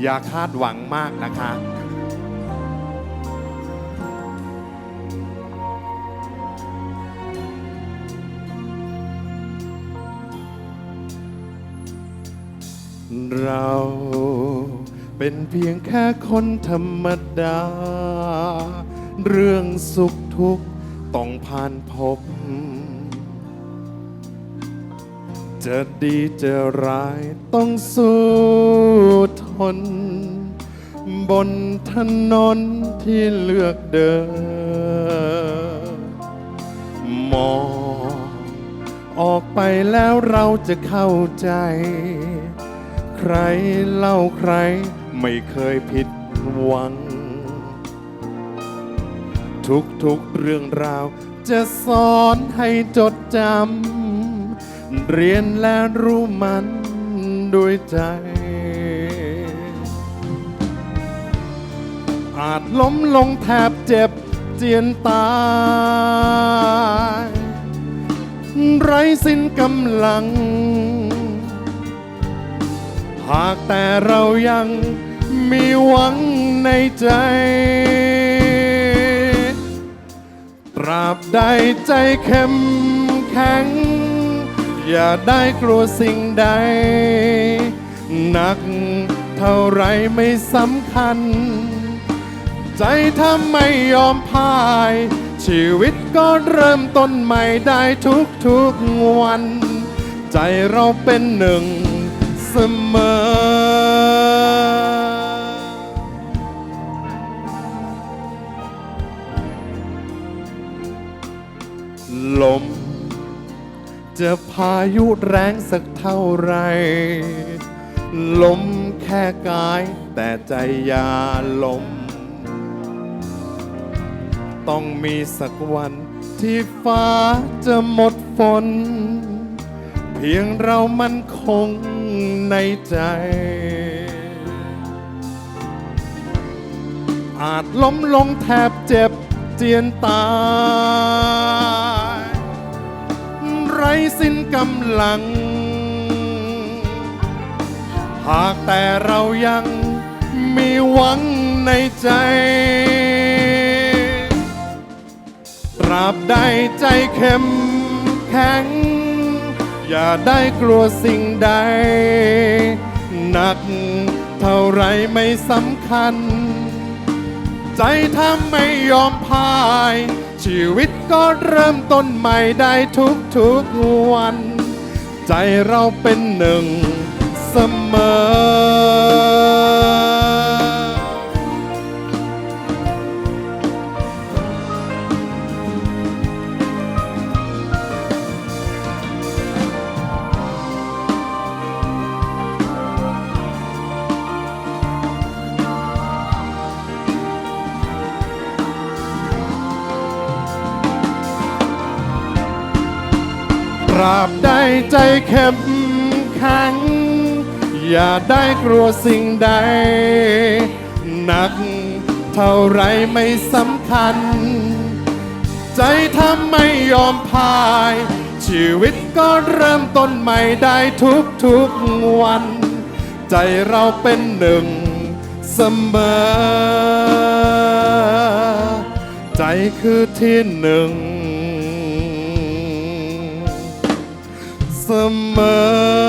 อย่าคาดหวังมากนะคะเราเป็นเพียงแค่คนธรรมดา เรื่องสุขทุกข์ต้องผ่านพบ จะดีจะร้ายต้องสู้ท น บนถนนที่เลือกเดิน มองออกไปแล้วเราจะเข้าใจ ใครเล่าใครไม่เคยผิดหวัง ทุกๆเรื่องราวจะสอนให้จดจำ เรียนและรู้มันด้วยใจ อาจล้มลงแทบเจ็บเจียนตาย ไร้สิ้นกำลัง หากแต่เรายังมีหวังในใจ ตราบใดใจเข้มแข็ง อย่าได้กลัวสิ่งใด หนักเท่าไรไม่สำคัญ ใจถ้าไม่ยอมพ่าย ชีวิตก็เริ่มต้นใหม่ได้ทุกทุกวัน ใจเราเป็นหนึ่งเสมอลม จะพายุแรงสักเท่าไร ลมแค่กายแต่ใจอย่าลม ต้องมีสักวันที่ฟ้าจะหมดฝน เพียงเรามันคงในใจ อาจล้มลงแทบเจ็บเจียนตาย ไร้สิ้นกำลัง หากแต่เรายังมีหวังในใจ ราบใดใจเข้มแข็ง อย่าได้กลัวสิ่งใด หนักเท่าไรไม่สำคัญ ใจถ้าไม่ยอมพ่าย ชีวิตก็เริ่มต้นใหม่ได้ทุกทุกวัน ใจเราเป็นหนึ่งเสมอ ราบใดใจเข้มแข็งอย่าได้กลัวสิ่งใด หนักเท่าไรไม่สำคัญ ใจถ้าไม่ยอมพ่าย ชีวิตก็เริ่มต้นใหม่ได้ทุกทุกวัน ใจเราเป็นหนึ่งเสมอ ใจคือที่หนึ่ง เสมอ